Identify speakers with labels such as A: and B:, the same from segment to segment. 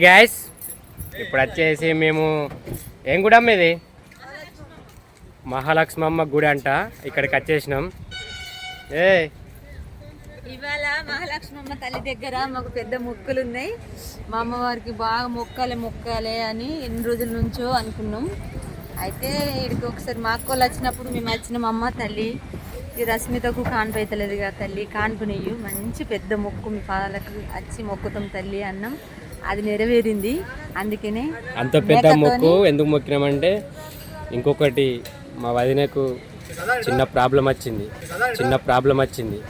A: Hi guys ఇప్పుడు వచ్చేసి మేము ఏం గుడమ్మ ఇది? మహాలక్ష్మమ్మ గుడి అంట. ఇక్కడికి వచ్చేసినాం. ఏ?
B: ఇవాళ మహాలక్ష్మమ్మ తల్లి దగ్గర మాకు పెద్ద మొక్కలు ఉన్నాయి మా అమ్మవారికి బాగా మొక్కాలి మొక్కాలి అని ఎన్ని రోజుల నుంచో అనుకున్నాం. అయితే ఇక్కడికి ఒకసారి మా అక్కోళ్ళు వచ్చినప్పుడు మేము వచ్చిన. మా అమ్మ తల్లి ఈ రశ్మితకు కాన్పు కదా తల్లి కాన్పు మంచి పెద్ద మొక్కు మీ పాదాలకు వచ్చి మొక్కుతాం తల్లి అన్నం. అది నెరవేరింది. అందుకనే
A: అంత పెద్ద మొక్కు ఎందుకు మొక్కినామంటే ఇంకొకటి మా వదినకు చిన్న ప్రాబ్లం వచ్చింది. చిన్న ప్రాబ్లం వచ్చింది.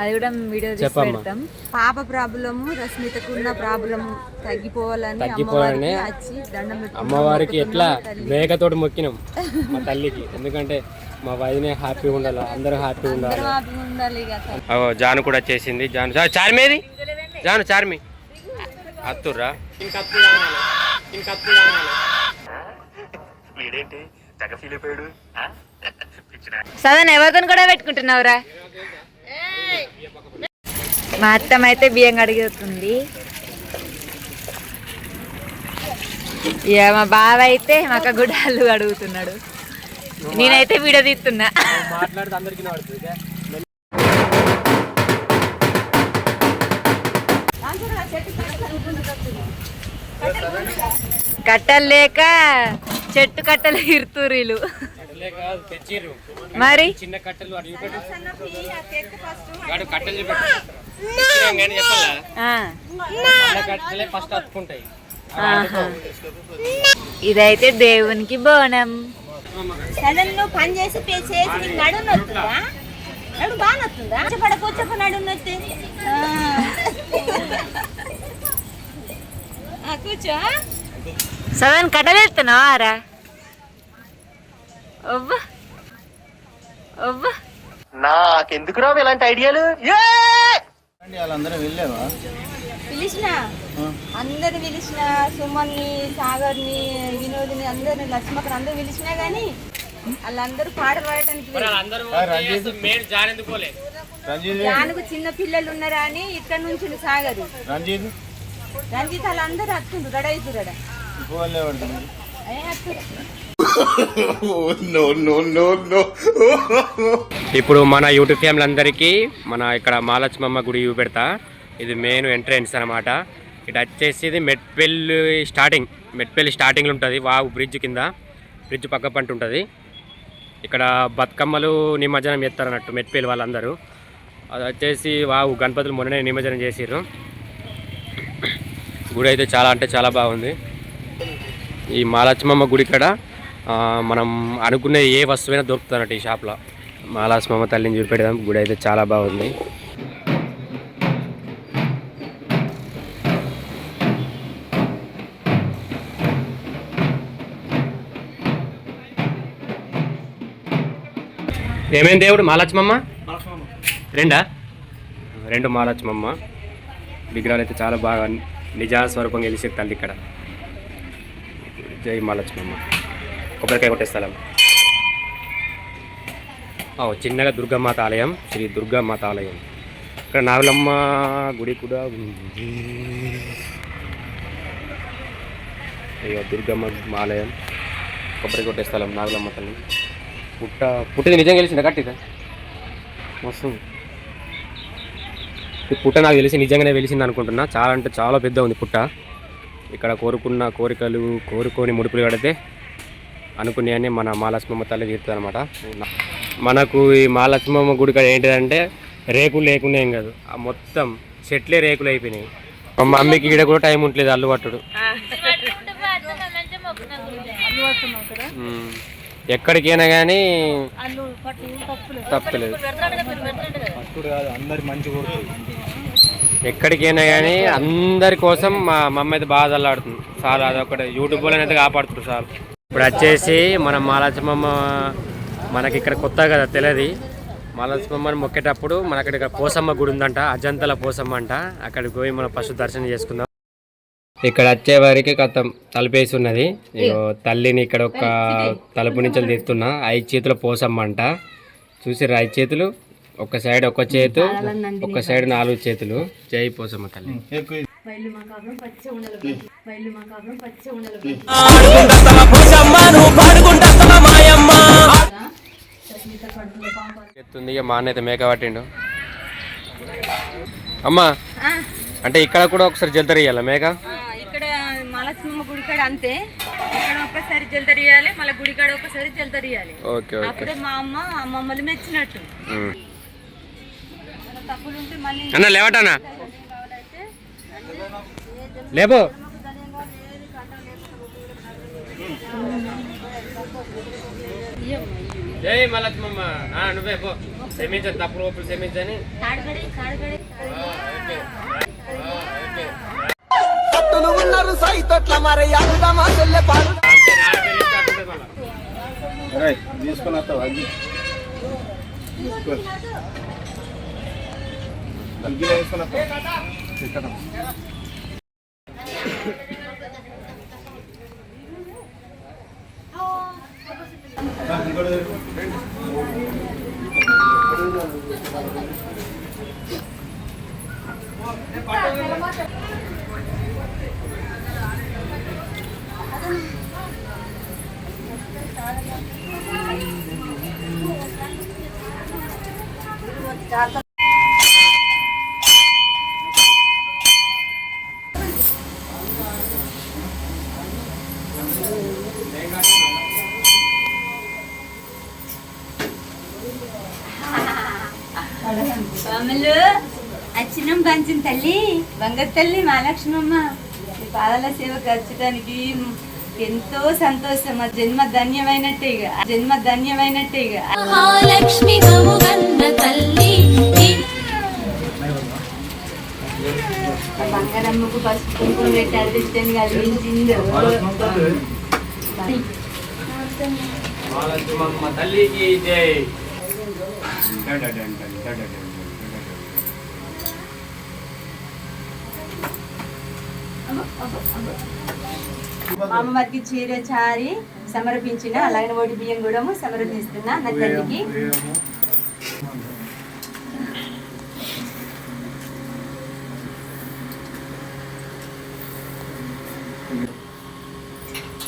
B: అది కూడా వీడియో. పెడతాం. పాప ప్రాబ్లము రశ్మితకు ఉన్న ప్రాబ్లం తగ్గిపోవాలని
A: తగ్గిపోవాలని
B: అమ్మవారికి
A: ఎట్లా. మేకతోటి మొక్కినాం మా తల్లికి. ఎందుకంటే మా వదినే హ్యాపీగా ఉండాలి? అందరూ హ్యాపీగా ఉండాలి. అగో జాను కూడా వచ్చేసింది జాను చార్మేది జాను చార్మి. అత్తుర్రా.
B: సదన్ ఎవరితో కూడా పెట్టుకుంటున్నావురా? మా అత్తమ్మ అయితే బియ్యం కడిగేస్తుంది. ఇక మా బావ అయితే మాకు గుడ్డలు అడుగుతున్నాడు నేనైతే వీడియో తీస్తున్నా.
A: మాట్లాడితే అందరికీ పడుతుంది
B: కట్టలు లేక చెట్టు కట్టలు ఇరుతురీలు మరి?
A: చిన్న కట్టెలు కట్టెలు ఫస్ట్.
B: ఇదైతే దేవునికి బోనం.
C: సడన్ నువ్వు పని చేసి పే చేసి నీకు నడుము నొత్తుందా నడు బాగా నొత్తుందా కూర్చోపడ కూర్చోప నడుము నొత్తి ఆ. ఆ, కూర్చో
B: సదన్ కట్టలేస్తున్నావా రా? ఒవ్వ ఒవ్వ
A: నాకెందుకు రావు ఇలాంటి ఐడియాలు
D: వాళ్ళందరం వెళ్ళావా?
C: పిలిచిన. అందరిని పిలిచిన సుమన్ని సాగర్ని వినోద్ని అందరిని లక్ష్మక్కని అందరు పిలిచినా కానీ వాళ్ళందరూ పాటలు పాడటానికి దానికి చిన్న పిల్లలు ఉన్నారా అని ఇక్కడ నుంచి సాగరు.
D: రంజిత్.
C: రంజిత్ వాళ్ళందరూ వస్తుండ్రు రెడీ అవుతురడ వస్తురు
A: ఇప్పుడు మన యూట్యూబ్ ఫ్యామిలీ అందరికీ మన ఇక్కడ మహాలక్ష్మమ్మ గుడి పెడతా ఇది మెయిన్ ఎంట్రెన్స్ అనమాట ఇటు వచ్చేసి ఇది మెట్పెల్లి స్టార్టింగ్ మెట్పెల్లి స్టార్టింగ్లో ఉంటుంది వాగు బ్రిడ్జ్ కింద. బ్రిడ్జ్ పక్క పంట ఉంటుంది. ఇక్కడ బతుకమ్మలు నిమజ్జనం చేస్తారన్నట్టు మెట్పెల్లి వాళ్ళందరూ. అది వచ్చేసి వాగు గణపతులు మొన్ననే నిమజ్జనం చేసిర్రు. గుడి అయితే చాలా అంటే చాలా బాగుంది. ఈ మహాలక్ష్మమ్మ గుడి కాడ మనం అనుకునే ఏ వస్తువైనా దొరుకుతుంది అన్నట్టు ఈ షాప్లో మహాలక్ష్మమ్మ తల్లిని చూపెడదాం గుడి అయితే చాలా బాగుంది. ఏమేం దేవుడు? మహాలక్ష్మమ్మ రెండా? రెండు మహాలక్ష్మమ్మ విగ్రహాలు అయితే చాలా బాగా నిజా స్వరూపంగా వెలిసే తల్లి ఇక్కడ. జై మహాలక్ష్మమ్మ కొబ్బరికాయ కొట్టే స్థలం. చిన్నగా దుర్గామాత ఆలయం శ్రీ దుర్గామాత ఆలయం. ఇక్కడ నాగులమ్మ గుడి కూడా ఉంది. ఇక దుర్గమ్మ ఆలయం. కొబ్బరి కొట్టే స్థలం నాగులమ్మ తల్లి. పుట్ట పుట్టిది నిజంగా తెలిసిందా కట్టిదా మస్తు ఈ పుట్ట నాకు తెలిసి నిజంగానే వెలిసింది అనుకుంటున్నా. చాలా అంటే చాలా పెద్ద ఉంది పుట్ట. ఇక్కడ కోరుకున్న కోరికలు కోరుకొని ముడుపులు కడితే అనుకునేవన్నీ మన మహాలక్ష్మమ్మ తల్లి తీరుతుంది అనమాట మనకు ఈ మహాలక్ష్మమ్మ గుడి కాడ ఏంటిదంటే రేకులు లేకుండా ఏం కాదు. ఆ మొత్తం చెట్లే రేకులు అయిపోయినాయి. మా మమ్మీకి ఇక్కడ కూడా టైం ఉండలేదు అల్లు పట్టుడు. ఎక్కడికైనా కానీ తప్పలేదు.
D: పట్టుడు కాదు అందరు మంచి కొడుతుంది
A: ఎక్కడికైనా కానీ అందరి కోసం మా మమ్మ అయితే బాగా చల్లాడుతుంది సార్ అదొకటి. యూట్యూబ్లో అయితే కాపాడుతుంది సార్. ఇప్పుడు వచ్చేసి మనం మాలచ్చమ్మ మనకి ఇక్కడ కొత్త కదా తెలియదు మాలచ్చమ్మని మొక్కేటప్పుడు మనకి ఇక్కడ పోసమ్మ గుడి ఉందంట అజంతల పోసమ్మ అంట. అక్కడికి పోయి మనం ఫస్ట్ దర్శనం చేసుకుందాం. ఇక్కడ వచ్చే వారికి కథం తలుపేసి ఉన్నది ఇగో తల్లిని ఇక్కడ ఒక తలుపు నుంచి తీస్తున్నా. ఐదు చేతుల పోసమ్మ అంట చూసిర్రా ఐదు చేతులు? ఒక సైడ్ ఒక చేతు ఒక సైడ్ నాలుగు చేతులు. జై పోసమ్మ తల్లి. ఎత్తుంది ఇక మా మేక పట్టిండు. అమ్మా అంటే ఇక్కడ కూడా ఒకసారి జల్దరి ఇయ్యాల మేక?
C: మలస్మమ్మ గుడికాడ అంతే. ఇక్కడ ఒక్కసారి జల్దరియాలి మళ్ళీ గుడికాడ ఒకసారి
A: ఓకే ఓకే.
C: అప్పుడే మా అమ్మ మమ్మల్ని మెచ్చినట్టు. తప్పులు ఉంటే మళ్ళీ
A: అన్న లేవటన్నా? లేబో జై మలక్ష్మమ్మ నువ్వే పో. క్షమించదు తప్పుడు ఒప్పులు క్షమించని.
C: కాడగడి కాడగడి
A: అంతే, నా పెళ్ళి స్టార్ట్ ఉంటుంది
C: స్వాములు అచ్చినం పంచిన తల్లి బంగారు తల్లి మహాలక్ష్మమ్మ మీ పాదాల సేవ ఖర్చడానికి ఎంతో సంతోషం. జన్మ ధన్యమైనట్టే ఇక. ఆ జన్మ ధన్యమైనట్టే ఇక.
E: మహాలక్ష్మి తల్లి
C: బంగారమ్మకు పసుపు కుంకుమ పెట్టి అదృష్టాన్ని కలిగించింది
A: తల్లికి జై
C: మా అమ్మవారికి చీర చారి సమర్పించిన అలాగే ఓటి బియ్యం కూడా సమర్పిస్తున్నా నా తల్లికి
D: అమ్మ కట్టం పెట్టు
A: ఏ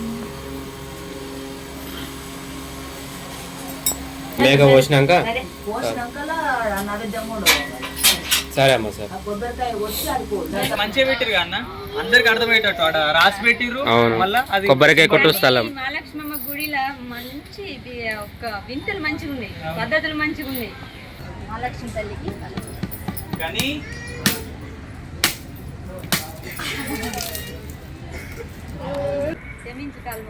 A: మేక పోసినాక? సరే అమ్మ సార్.
F: మంచిగా పెట్టిరు అన్న? అందరికి అర్థమయ్యేటట్టు ఆడ రాసి పెట్టిర్రు.
A: అవును.
F: మళ్ళా అది
A: కొబ్బరికాయ కొట్టు స్థలం.
C: మహాలక్ష్మమ్మ గుడిలో మంచి ఇది ఒక వింతలు మంచిగా ఉన్నాయి. పద్ధతులు మంచిగా ఉన్నాయి. మహాలక్ష్మి తల్లికి
F: కానీ
C: క్షమించు కాలు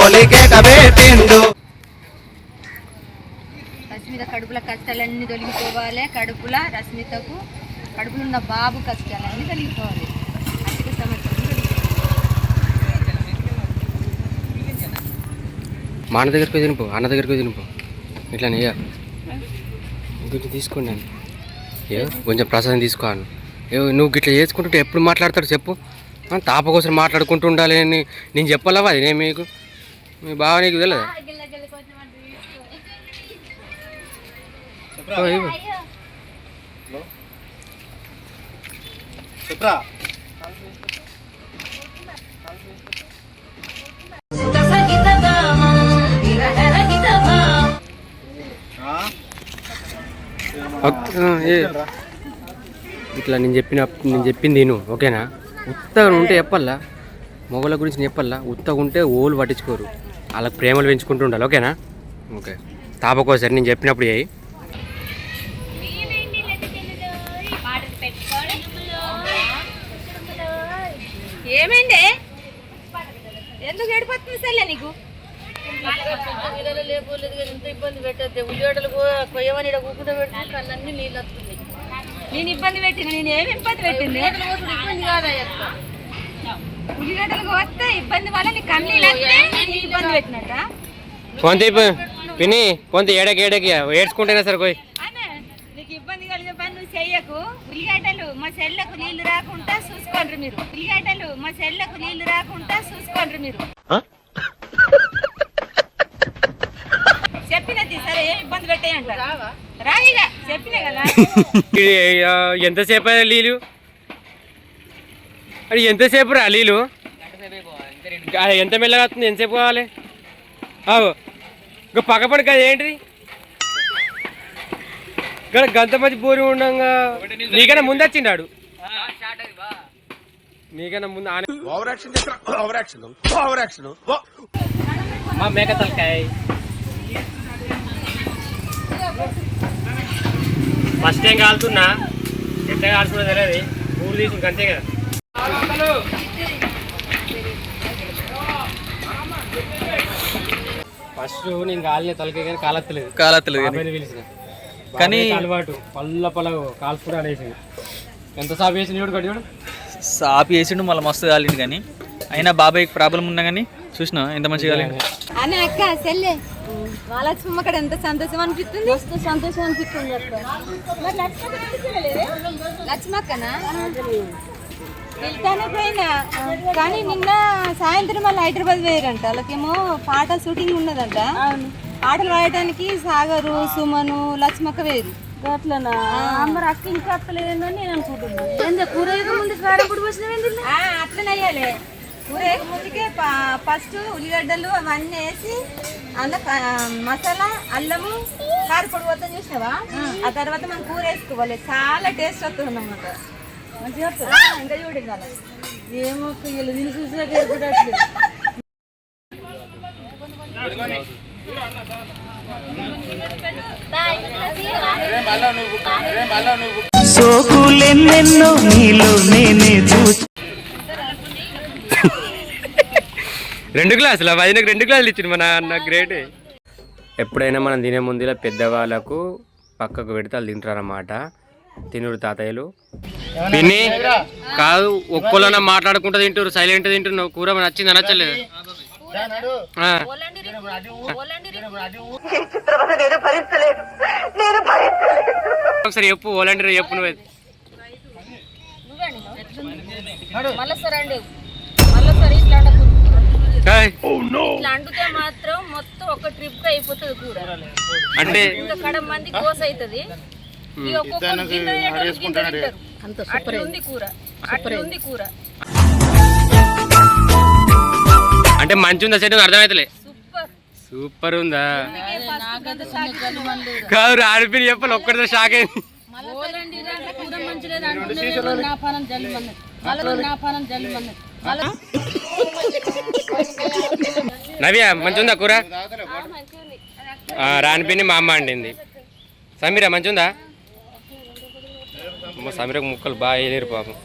G: పోలికే కబెట్టిండు
C: రశ్మిత కడుపుల కష్టాలన్నీ తొలగిపోవాలి. కడుపుల రశ్మితకు కడుపులో ఉన్న బాబు కష్టాలన్నీ తొలగిపోవాలి.
A: మా అన్న దగ్గరికి తినిపో అన్న దగ్గరికి తినిపో. ఇట్లా నెయ్య కొంచెం తీసుకోండి అని ఏ కొంచెం ప్రసాదం తీసుకోను ఏ నువ్వు ఇట్లా చేసుకుంటుంటే ఎప్పుడు మాట్లాడతాడు చెప్పు. తాప కోసం మాట్లాడుకుంటూ ఉండాలి అని నేను చెప్పాలా అది నేను మీకు మీ బావ నీకు తెలియదు? ఇట్లా నేను చెప్పిన నేను చెప్పింది నేను ఓకేనా? ఉత్తగా ఉంటే చెప్పాలా మొగల గురించి నేను చెప్పాలా ఉత్తగా ఉంటే ఓలు పట్టించుకోరు. వాళ్ళకి ప్రేమలు పెంచుకుంటూ ఉండాలి ఓకేనా? ఓకే. తాపకోసారి నేను చెప్పినప్పుడు చేయి.
C: ఏమైంది? ఎందుకు ఏడిపోతుంది సర్లే నీకు? నేను ఇబ్బంది పెట్టిన నేను ఏమి ఇబ్బంది పెట్టింది? ఉల్లిగడ్డలు వస్తే ఇబ్బంది వల్ల నీ నేను ఇబ్బంది పెట్టినట్ట
A: ఫోన్ తీపు పిన్ని ఫోన్ తీ ఏడకి ఏడకి ఏడ్చుకుంటేనే సరే పోయి
C: నీకు ఇబ్బంది కలిగే పని నువ్వు చెయ్యకు. ఉల్లిగడ్డలు మా చెల్లకు నీళ్ళు రాకుండా చూసుకోండి మీరు. ఉల్లిగడ్డలు మా చెల్లకు నీళ్ళు రాకుండా చూసుకోండి మీరు. చెప్పినది సరే ఏం ఇబ్బంది పెట్టేయంట రాయిగా చెప్పినా కదా.
A: ఎంతసేపు నీళ్ళు అది ఎంతసేపు రా నీళ్ళు ఆ, ఎంత మెల్లగా వస్తుంది? ఎంతసేపు కావాలి? అవు ఇంకా పక్కపడి కదా ఏంటిది? ఇక్కడ గంత మంచి బోరి ఉండగా. నీకన్నా ముందు వచ్చిండాడు. నీకన్నా ముందు మా మేక తలకాయ. ఫస్ట్ టైం కాలుతున్నా ఎంత కాల్చుకున్నా తెలియదు. ఊరు తీసి అంతే కదా. ఫస్ట్ నేను కాలిన తలకాయ కానీ కాలత్తలేదు.
F: కాలత్తలేదు
A: పిలిచిన.
F: కానీ-
A: అలవాటు. పళ్ళ పళ్ళ కాల్చుకుని అనేసింది ఎంత సాపు వేసిన చూడు చూడు
F: సాపి వేసిండు మళ్ళీ మస్తు కాలింది కానీ. అయినా బాబాయ్ ప్రాబ్లం ఉన్నా కానీ చూసినా ఎంత మంచిగా కాలింది
C: అని అక్క సెల్లే మహాలక్ష్మి అక్కడ ఎంత సంతోషం అనిపిస్తుంది? మస్తు సంతోషం అనిపిస్తుంది అక్క? లక్ష్మక్కనా? వెళ్తానే పోయినా. కానీ నిన్న సాయంత్రం మళ్ళీ హైదరాబాద్ పోయారంట. వాళ్ళకేమో పాట షూటింగ్ ఉన్నదంట. పాటలు పాడటానికి సాగరు సుమను లక్ష్మక్క వేరు అట్లనా మరి అక్క ఇంకా అత్తలేదని నేను అనుకుంటున్నాను కూర ముందు కాడప్పుడు వచ్చిన అట్లనే అయ్యాలే. ముందుకే ఫస్ట్ ఉల్లిగడ్డలు అవన్నీ వేసి అందులో మసాలా అల్లము కారపొడి మొత్తం చూసినావా? ఆ. తర్వాత మనం కూర వేసుకోవాలి. చాలా టేస్ట్ వస్తుంది అన్నమాట. ఏమో వీళ్ళు దీన్ని ఏర్పడట్లేదు
H: సోకులెన్నెన్నో నీలో నేనే చూసి
A: రెండు గ్లాసులు వదినకు రెండు గ్లాసులు ఇచ్చింది మా నాన్న గ్రేట్. ఎప్పుడైనా మనం తినే ముందు ఇలా పెద్దవాళ్ళకు పక్కకు పెడితే వాళ్ళు తింటారన్నమాట. తినుడు తాతయ్యలు. పిన్ని కాదు ఒక్కలోనే మాట్లాడుకుంటూ తింటారు సైలెంట్ తింటున్నావు కూర నచ్చింది నచ్చలేదు. ఒకసారి చెప్పు ఓలండి చెప్పు నువ్వు
B: మళ్ళీ మళ్ళీ ఇట్లా మాత్రం మొత్తం ఒక ట్రిప్ అయిపోతుంది కూర.
A: అంటే
B: మంది కోస అవుతుంది అట్లుంది కూర. అట్లుంది కూర.
A: అంటే మంచి ఉందా సెట్ అర్థమవుతలే
B: సూపర్.
A: సూపర్ ఉందా? కాదు రాడిపోయి చెప్పాలి ఒక్కడితో షాక్ అయింది. నవ్య మంచి ఉందా కూర ఆ, రానిపిని మా అమ్మ వండింది. సమీరా మంచి ఉందా అమ్మ సమీరకు ముక్కలు బాగా వేయలేరు పాపం.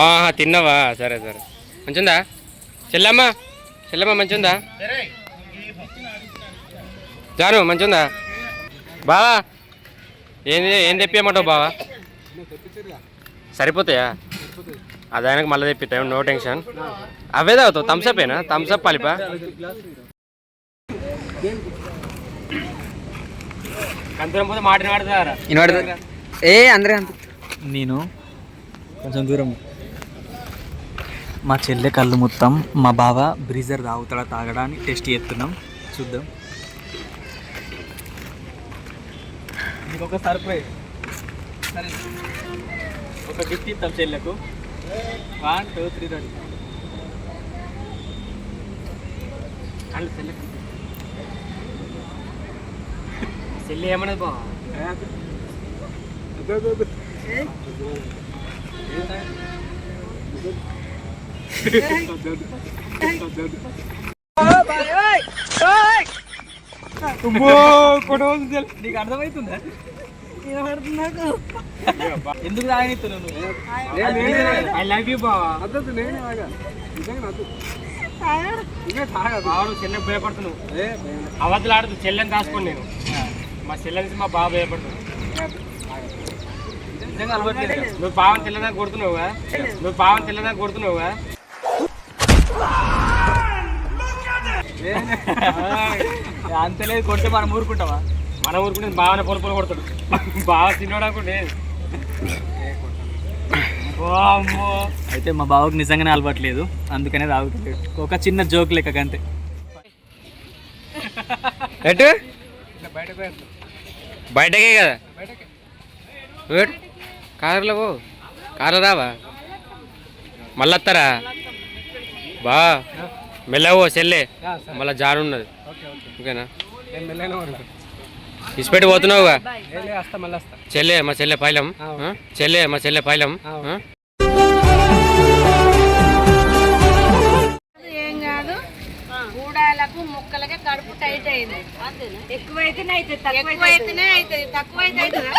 A: ఆహా, తిన్నావా? సరే సరే. మంచిఉందా చెల్లమ్మ చెల్లమ్మ మంచిగుందా జాను మంచిగుందా బావా ఏంది ఏం తెప్పియమంటావు బావా? సరిపోతాయా? అది ఆయనకు మళ్ళీ తెప్పిస్తాయి నో టెన్షన్ అవే తాగుతావు థమ్స్అప్పేనా థమ్స్అప్ పలిపా? కంతురం పోతే మాట మాడతారా
F: ఏ అందరూ నేను కొంచెం దూరం. మా చెల్లె కళ్ళు మొత్తం మా బావ బ్రీజర్ తాగుతాడా తాగడానికి టెస్ట్ చేస్తున్నాం. చూద్దాం. మీకు ఒక సర్ప్రైజ్ సరే. ఒక గిఫ్ట్ ఇస్తాం చెల్లెకు. One two three thousand and
A: చెల్లె. చెల్లి ఏమన్నది బావా?
F: నీకు అర్థమవుతుందా ఎందుకు తాగనిస్తున్నావు నువ్వు
A: ఐ లవ్ యూ బావా బావను చెల్లెకి భయపడుతున్నావు అవద్దలు ఆడుతూ చెల్లెని దాచుకోను నేను. మా చెల్లె మా బావ భయపడుతున్నావు
F: నిజంగా అలవాట్లేదు
A: నువ్వు బావని తెల్లదాకా కొడుతున్నావుగా నువ్వు బావని తెల్లదాకా కొడుతున్నావుగా
F: అంతలేదు కొడితే మనం ఊరుకుంటావా
A: మన ఊరుకుంటే బావనే పొల పొల కొడతాడు. బావ తిన్నాడు అనుకుంటే.
F: అయితే మా బావకు నిజంగానే అలవాట్లేదు అందుకనే తాగుతాడు ఒక చిన్న జోక్ లెక్క అంతే
A: ఎటు? బయటకే కదా? కారులో పో కారులో రావా మళ్ళీ వస్తారా బా మెల్లవో సెల్లే. మళ్ళీ జారు ఉన్నది ఓకేనా ఇసిపెట్టి పోతున్నావుగా? చెల్లె మా చెల్లె పైలం? చెల్లె మా చెల్లె పైలం. ఆ?
B: ఏం కాదు? గూడాలకు ముక్కలకే కడుపు టైట్ అయింది.
C: ఎక్కువైతేనే అయితే
B: ఎక్కువైతేనే అవుతుంది తక్కువ అయితే అవుతుందా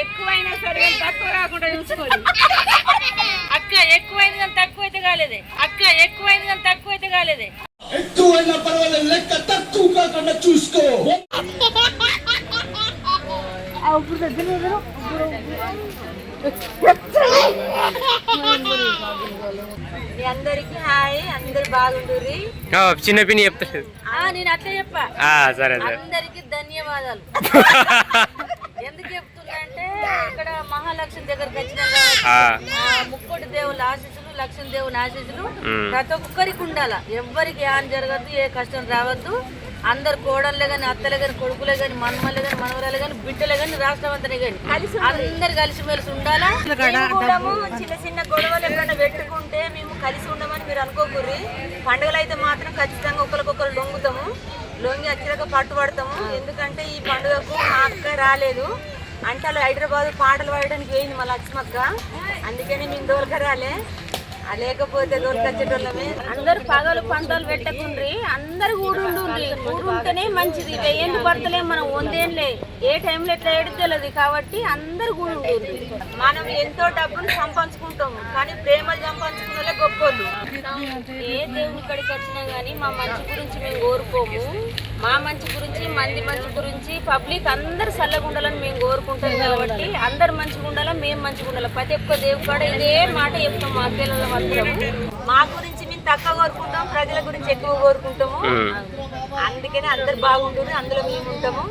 C: ఎక్కువైనా సరే కానీ తక్కువ కాకుండా చూసుకోండి.
B: అక్క ఎక్కువైంది కానీ తక్కువ అయితే కాలేదే. అక్క ఎక్కువైంది కానీ తక్కువ అయితే కాలేదే
C: మీ అందరికి హాయ్ అందరు బాగుండుర్రి.
A: ఆ, చిన్న పిన్ని చెప్తారు
B: ఆ, నేను అట్లా చెప్పా.
A: ఆ, సరే
B: అందరికి ధన్యవాదాలు. ఎందుకు ఇక్కడ మహాలక్ష్మి దగ్గరకు వచ్చిన
A: ఆ,
B: ముక్కోటి దేవుల ఆశీస్సులు లక్ష్మీ దేవుని ఆశీస్సులు. ప్రతి ఒక్కరికి ఉండాల. ఎవ్వరికి ఏం జరగద్దు ఏ కష్టం రావద్దు. అందరు కోడళ్ళే కానీ అత్తలే కానీ కొడుకులే కానీ మనమలే కానీ మనవరాలే కానీ బిడ్డలే కానీ రాష్ట్రం అంతనే కానీ అందరు కలిసిమెలిసి ఉండాలా?
C: కూడము చిన్న చిన్న గొడవలు ఎప్పుడైనా పెట్టుకుంటే మేము కలిసి ఉండమని మీరు అనుకోకూరి పండుగలు అయితే మాత్రం ఖచ్చితంగా ఒకరికొకరు లొంగుతాము. లొంగి వచ్చాక పట్టుబడతాము. ఎందుకంటే ఈ పండుగకు మా అక్క రాలేదు. అంటే వాళ్ళు హైదరాబాద్ పాటలు పాడడానికి పోయింది మా లక్ష్మక్క. అందుకని మేము దోలక లేకపోతే దోలకొచ్చేటోళ్ళమే
B: అందరు పగలు పంటలు పెట్టకుండ్రి. అందరు ఊరుండుండ్రి. ఊరుంటేనే మంచిది. వెయ్యండి పడతలే మనం? వందేంలే. ఏ టైంలో ఎట్లా ఏడుతలేదు కాబట్టి అందరు ఊరుండుండ్రి.
C: మనం ఎంతో డబ్బును సంపాదించుకుంటాము కానీ ప్రేమలు సంపాదించుకున్న గొప్పోళ్ళు.
B: ఏ దేవుని కాడికి వచ్చినా గానీ మా మంచి గురించి మేము కోరుకోము. మా మంచి గురించి మంది మంచి గురించి పబ్లిక్ అందరు చల్లగా ఉండాలని మేము కోరుకుంటాం కాబట్టి అందరు మంచిగా ఉండాలా మేము మంచిగా ఉండాలి ప్రతి ఒక్క దేవుడు కాడ ఇదే మాట చెప్తాం మా పిల్లల మాత్రము
C: మా గురించి మేము తక్కువ కోరుకుంటాం ప్రజల గురించి ఎక్కువ కోరుకుంటాము. అందుకని అందరు బాగుంటుంది అందులో మేము ఉంటాము.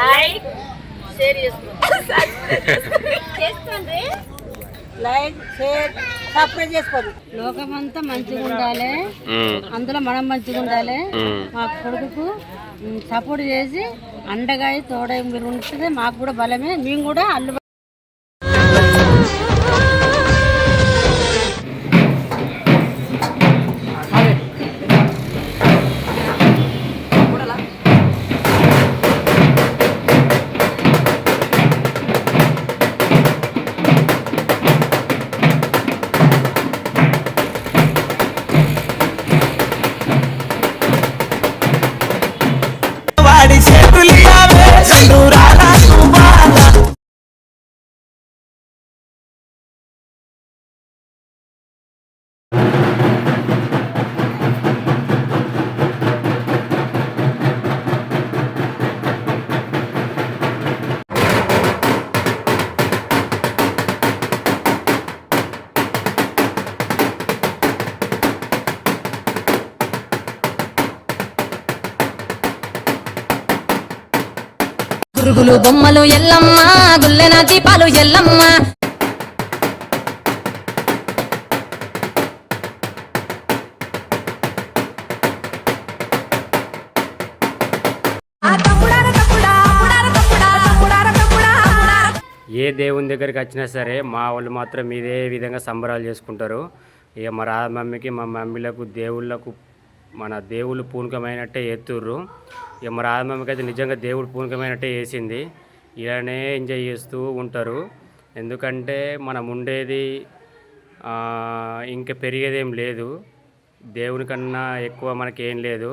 C: లైక్
B: షేర్ చేసుకుంటాం
C: చేస్తుంది
B: లైక్ షేర్ సబ్స్క్రైబ్ చేసుకోండి. లోకమంతా మంచిగా ఉండాలి. అందులో మనం మంచిగా ఉండాలి. మా కొడుకుకు సపోర్ట్ చేసి అండగా తోడై మీరు ఉంటే మాకు కూడా బలమే. మేము కూడా అల్లు
I: గురుగులు బొమ్మలు ఎల్లమ్మ గుల్లెన దీపాలు ఎల్లమ్మ.
A: ఏ దేవుని దగ్గరికి వచ్చినా సరే మా వాళ్ళు మాత్రం ఇదే విధంగా సంబరాలు చేసుకుంటారు. ఇక మా రా మమ్మీకి మా మమ్మీలకు దేవుళ్ళకు మన దేవుళ్ళు పూనకమైనట్టే ఎత్తుర్రు. ఇక మా అయితే నిజంగా దేవుడు పూనకమైనట్టే వేసింది ఇలానే ఎంజాయ్ చేస్తూ ఉంటారు. ఎందుకంటే మనం ఉండేది ఆ, ఇంకా పెరిగేదేం లేదు. దేవుని కన్నా ఎక్కువ మనకేం లేదు.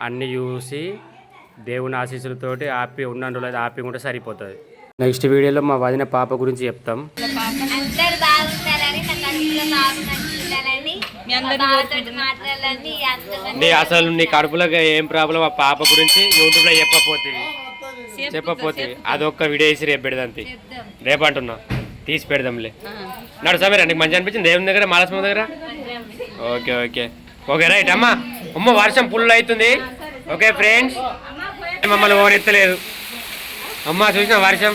A: అన్నీ చూసి దేవుని ఆశీస్సులతోటి హ్యాపీ ఉన్న రోజులు హ్యాపీ ఉంటే సరిపోతుంది. నెక్స్ట్ వీడియోలో మా వదిన పాప గురించి చెప్తాం.
C: అందరు
A: నీ అసలు నీ కడుపులో ఏం ప్రాబ్లం ఆ పాప గురించి యూట్యూబ్లో చెప్పపోతుంది చెప్పపోతుంది అదొక్క వీడియో వేసి రేపు పెడదాంతి రేపు అంటున్నా. తీసి పెడదాంలే. నడు సమీరా నీకు మంచి అనిపించింది? దేవుని దగ్గర మాలస్మ దగ్గర? Okay okay. ఓకే రైట్ అమ్మా. అమ్మ వర్షం ఫుల్ అవుతుంది. ఓకే ఫ్రెండ్స్ మమ్మల్ని ఓనెత్తలేదు అమ్మ చూసిన వర్షం?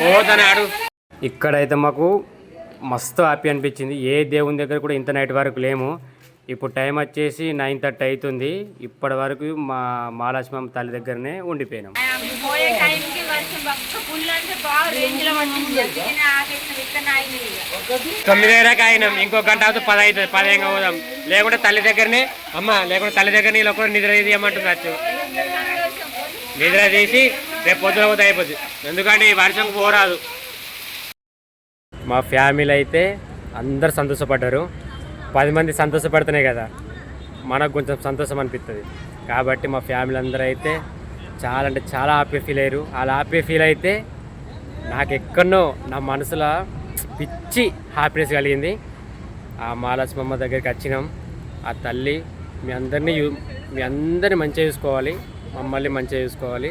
A: పోతానే ఆడు ఇక్కడైతే మాకు మస్తు హ్యాపీ అనిపించింది. ఏ దేవుని దగ్గర కూడా ఇంత నైట్ వరకు లేము. ఇప్పుడు టైం వచ్చేసి నైన్ థర్టీ అవుతుంది. ఇప్పటి వరకు మా మహాలక్ష్మమ్మ తల్లి దగ్గరనే ఉండిపోయినాం. తొమ్మిది వరకు అయినాం ఇంకో గంట అవుతుంది. పది అవుతుంది పదిహేను పోదాం లేకుంటే తల్లి దగ్గరనే అమ్మ లేకుంటే తల్లి దగ్గర నీళ్ళు ఒకరు నిద్ర తీయమంటున్నారు నిద్ర తీసి రేపు పొద్దున పోతే అయిపోద్ది. ఎందుకంటే ఈ వర్షం పోరాదు. మా ఫ్యామిలీ అయితే అందరు సంతోషపడ్డారు. పది మంది సంతోషపడుతున్నాయి కదా మనకు కొంచెం సంతోషం అనిపిస్తుంది కాబట్టి మా ఫ్యామిలీ అందరూ అయితే చాలా అంటే చాలా హ్యాపీ ఫీల్ అయ్యారు. అలా హ్యాపీ ఫీల్ అయితే నాకు ఎక్కడనో నా మనసులో పిచ్చి హ్యాపీనెస్ కలిగింది. ఆ మహాలక్ష్మమ్మ దగ్గరికి వచ్చినాం. ఆ తల్లి మీ అందరినీ మీ అందరిని మంచిగా చూసుకోవాలి. మమ్మల్ని మంచిగా చూసుకోవాలి.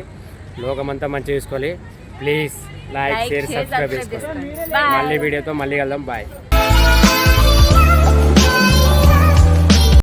A: లోకమంతా మంచిగా చూసుకోవాలి. ప్లీజ్ లైక్ షేర్ సబ్స్క్రైబ్ చేసుకోండి. మళ్ళీ వీడియోతో మళ్ళీ వెళ్దాం బాయ్